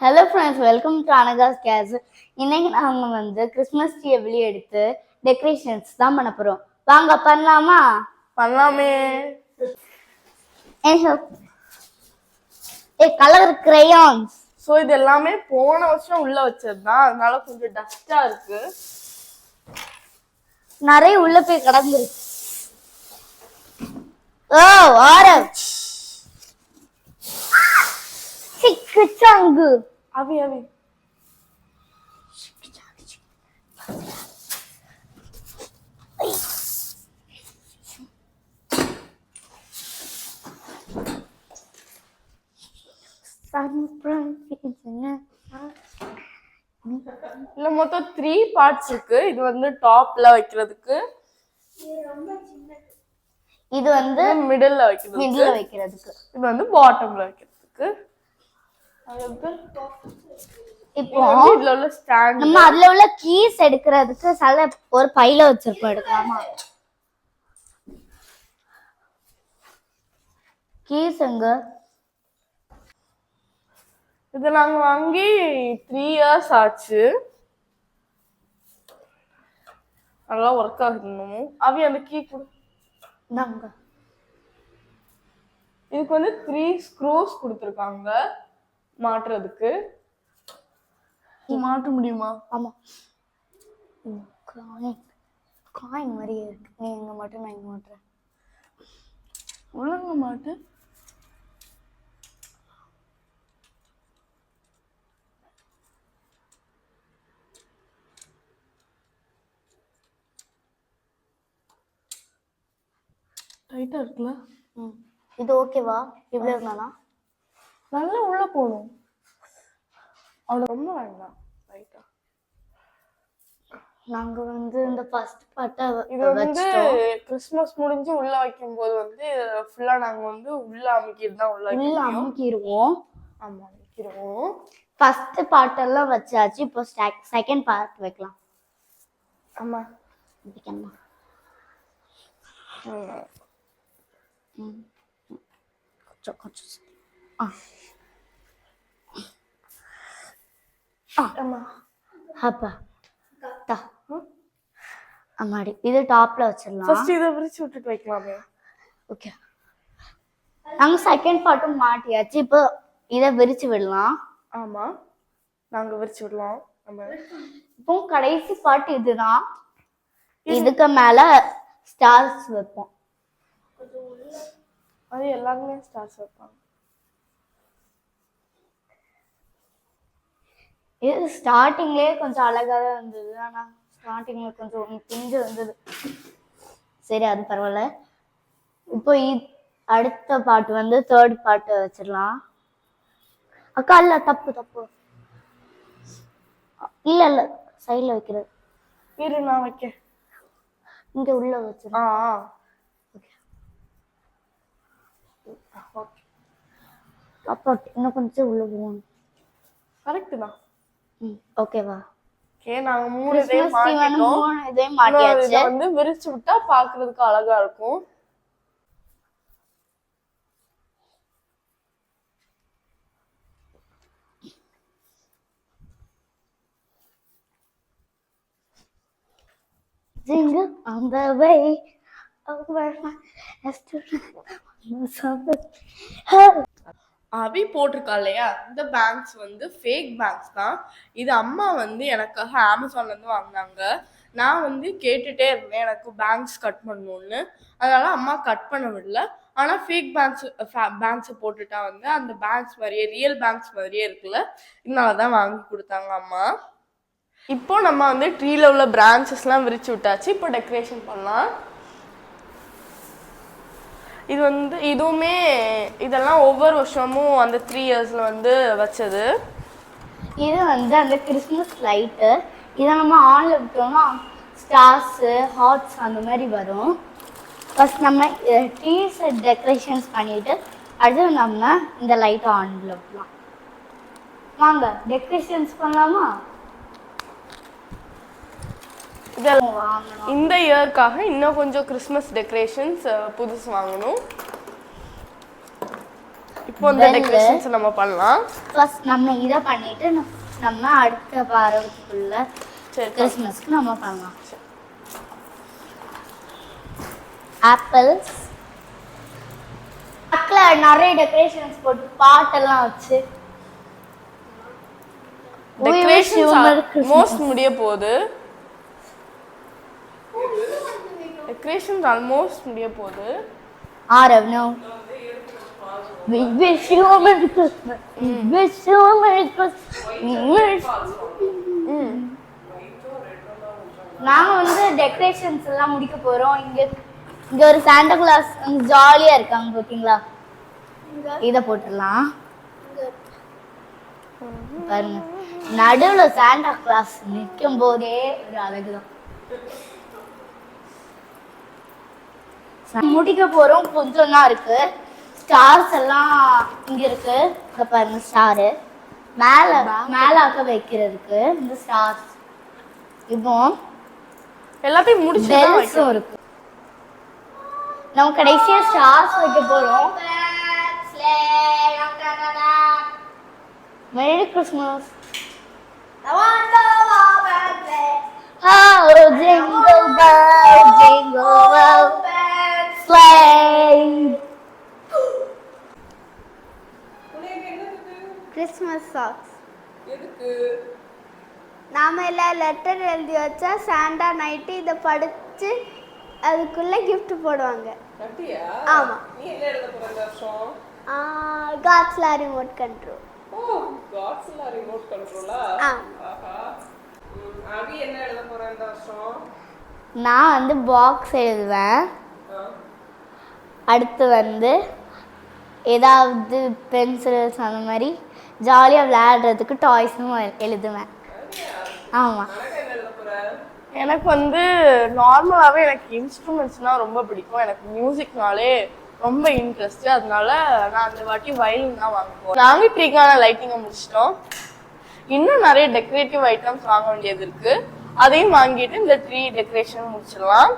Hello friends welcome to Anaga's case இன்னைக்கு நாங்கள் வந்து கிறிஸ்மஸ் ட்ரீயை வெளியே எடுத்து டெக்கரேஷன்ஸ் தான் பண்ண போகிறோம் வாங்க பண்ணலாமா? பண்ணலாமே. ஏ கலர் கிரையான்ஸ் ஸோ இது எல்லாமே போன வருஷம் உள்ள வச்சது தான் அதனால கொஞ்சம் டஸ்டா இருக்கு. நிறைய உள்ள போய் கடந்துருச்சு ஓ ஆரம். சிக்கு சங்கு அவி. அவி இல்ல மொத்தம் த்ரீ பார்ட்ஸ் இருக்கு. இது வந்து டாப்ல வைக்கிறதுக்கு. இது வந்து மிடில்ல வைக்கிறதுக்கு. மிடில் வைக்கிறதுக்கு. இது வந்து பாட்டம்ல வைக்கிறதுக்கு. இப்போ இதுல உள்ள ஸ்டாண்ட் நம்ம அதுல உள்ள கீஸ் எடுக்கிறதுக்கு சில ஒரு பையில வச்சிருப்போம் எடுக்கலாமா? கீஸ் எங்க? இது நாங்க வாங்கி த்ரீ இயர்ஸ் ஆச்சு. நல்லா ஒர்க் ஆகணும் அவி அந்த கீ கொடு. இந்தாங்க. இதுக்கு வந்து த்ரீ ஸ்க்ரூஸ் கொடுத்துருக்காங்க மாட்டுறதுக்கு. மாட்ட முடியுமா? ஆமா. காயின் காயின் மாதிரியே இருக்கு. நீ எங்க மட்டும் நான் இங்க மாட்டுறேன். ஒழுங்க மாட்டு. டைட்டா இருக்குல்ல? ம். இது ஓகேவா? இவ்வளவு இருந்தானா நல்லா உள்ள போகணும். அவ்வளோ ரொம்ப வேண்டாம். ரைட்டா நாங்க வந்து இந்த ஃபர்ஸ்ட் பார்ட்டை இது வந்து கிறிஸ்மஸ் முடிஞ்சு உள்ள வைக்கும் போது வந்து ஃபுல்லா நாங்க வந்து உள்ள அமைக்கிட்டு தான் உள்ள உள்ள அமுக்கிடுவோம் ஆமா வைக்கிறோம் ஃபர்ஸ்ட் பார்ட் எல்லாம் வச்சாச்சு இப்போ செகண்ட் பார்ட் வைக்கலாம். ஆமா. வைக்கணுமா. கொஞ்சம் கொஞ்சம் ஆ அப்பா தா அம்மாடி இது டாப்ல வச்சிடலாம் ஃபர்ஸ்ட் இதை விரிச்சு விட்டுட்டு வைக்கலாமே ஓகே நாங்க செகண்ட் பார்ட்டும் மாட்டியாச்சு இப்போ இதை விரிச்சு விடலாம் ஆமா நாங்க விரிச்சு விடலாம் நம்ம இப்போ கடைசி பார்ட் இதுதான். இதுக்கு மேல ஸ்டார்ஸ் வைப்போம். அது எல்லாருமே ஸ்டார்ஸ் வைப்பாங்க. இது ஸ்டார்டிங்லேயே கொஞ்சம் அழகா தான் இருந்தது. ஆனா ஸ்டார்டிங்ல கொஞ்சம் பிஞ்சு வந்தது. சரி அது பரவாயில்ல. இப்போ அடுத்த பாட்டு வந்து தேர்ட் பாட்டு வச்சிடலாம். அக்கா இல்ல தப்பு தப்பு. இல்ல இல்ல சைடுல வைக்கிறது. இரு நான் வைக்க இங்க உள்ள வச்சிடலாம் ஆ. ஓகே அப்பா இன்னும் கொஞ்சம் உள்ள போகணும் கரெக்ட் தான். ஓகேவா ஓகே நாங்க மூணு இதையும் மாட்டிட்டோம். மூணு இதையும் மாட்டியாச்சு. வந்து விரிச்சு விட்டா பாக்குறதுக்கு அழகா இருக்கும். Jingle on the way. Over my அபி போட்டிருக்கா இல்லையா? இந்த பேங்க்ஸ் வந்து ஃபேக் பேங்க்ஸ் தான். இது அம்மா வந்து எனக்காக அமேசான்ல இருந்து வாங்கினாங்க. நான் வந்து கேட்டுட்டே இருந்தேன் எனக்கு பேங்க்ஸ் கட் பண்ணணும்னு. அதனால அம்மா கட் பண்ண விடல. ஆனால் ஃபேக் பேங்க்ஸ் பேங்க்ஸை போட்டுட்டா வந்து அந்த பேங்க்ஸ் மாதிரியே ரியல் பேங்க்ஸ் மாதிரியே இருக்குல்ல? இதனால தான் வாங்கி கொடுத்தாங்க அம்மா. இப்போ நம்ம வந்து ட்ரீல உள்ள பிரான்ச்சஸ்லாம் விரிச்சு விட்டாச்சு. இப்போ டெக்கரேஷன் பண்ணலாம். இது வந்து இதுவுமே இதெல்லாம் ஒவ்வொரு வருஷமும் அந்த த்ரீ இயர்ஸ்ல வந்து வச்சது. இது வந்து அந்த கிறிஸ்மஸ் லைட்டு இதை நம்ம ஆன்ல விட்டோம்னா ஸ்டார்ஸு ஹார்ட்ஸ் அந்த மாதிரி வரும். ஃபர்ஸ்ட் நம்ம ட்ரீஸ் டெக்கரேஷன்ஸ் பண்ணிட்டு அடுத்து நம்ம இந்த லைட்டை ஆன்ல விடலாம். வாங்க டெக்கரேஷன்ஸ் பண்ணலாமா? இதெல்லாம் இந்த இயர்க்காக இன்னும் கொஞ்சம் கிறிஸ்மஸ் டெக்கரேஷன்ஸ் புதுசு வாங்கணும். இப்போ இந்த. டெக்கரேஷன்ஸ் நம்ம பண்ணலாம். ஃபர்ஸ்ட் நம்ம இதை பண்ணிட்டு நம்ம- அடுத்த வாரத்துக்குள்ள கிறிஸ்மஸ்க்கு நம்ம பண்ணலாம். ஆப்பிள்ஸ் அக்கில் நிறைய டெக்கரேஷன்ஸ் போட்டு பாட்டெல்லாம் வச்சு. Christmas. மோஸ்ட் முடிய போகுது. டெக்கரேஷன்ஸ் ஆல்மோஸ்ட் முடிய போகுது. We wish you a Merry Christmas. We wish you a Merry Christmas. We wish... நாங்க வந்து டெக்கரேஷன்ஸ் எல்லாம் முடிக்க போறோம். இங்க இங்க ஒரு சாண்டா கிளாஸ் ஜாலியா இருக்காங்க பாத்தீங்களா இத போட்டுடலாம். பாருங்க. நடுவுல சாண்டா கிளாஸ் நிற்கும் போதே ஒரு அழகுதான். முடிக்க போறோம். கொஞ்சம் தான் இருக்கு. ஸ்டார்ஸ் எல்லாம் இங்க இருக்கு. இங்க பாருங்க ஸ்டாரு மேல மேலாக்க வைக்கிறதுக்கு இந்த ஸ்டார்ஸ் இப்போ எல்லாத்தையும் முடிச்சு பெல்ஸும் இருக்கு. நம்ம கடைசியா ஸ்டார்ஸ் வைக்க போறோம். Merry Christmas Oh, jingle bell, jingle bell, Christmas socks நாம எல்லாம் லெட்டர் எழுதி வச்சா சாண்டா நைட்டு இதை படிச்சு அதுக்குள்ள gift போடுவாங்க. ஆமா. நீ என்ன எழுத போற இந்த வருஷம்? காட்ஸ்ல ரிமோட் கண்ட்ரோல் ஓ காட்ஸ்ல ரிமோட் கண்ட்ரோலா அவி என்ன எழுத போற இந்த வருஷம்? நான் வந்து பாக்ஸ் எழுதுவேன். அடுத்து வந்து ஏதாவது பென்சில்ஸ் அந்த மாதிரி ஜாலியாக விளையாடுறதுக்கு டாய்ஸும் எழுதுவேன். ஆமாம் எனக்கு வந்து நார்மலாகவே எனக்கு இன்ஸ்ட்ருமெண்ட்ஸ்னால் ரொம்ப பிடிக்கும். எனக்கு மியூசிக்னாலே ரொம்ப இன்ட்ரெஸ்ட் அதனால நான் அந்த வாட்டி வயலின் தான் வாங்குவோம் போகிறேன் நாங்கள் ட்ரீக்கான லைட்டிங்கை முடிச்சிட்டோம். இன்னும் நிறைய டெக்கரேட்டிவ் ஐட்டம்ஸ் வாங்க வேண்டியது இருக்குது அதையும் வாங்கிட்டு இந்த ட்ரீ டெக்கரேஷன் முடிச்சிடலாம்.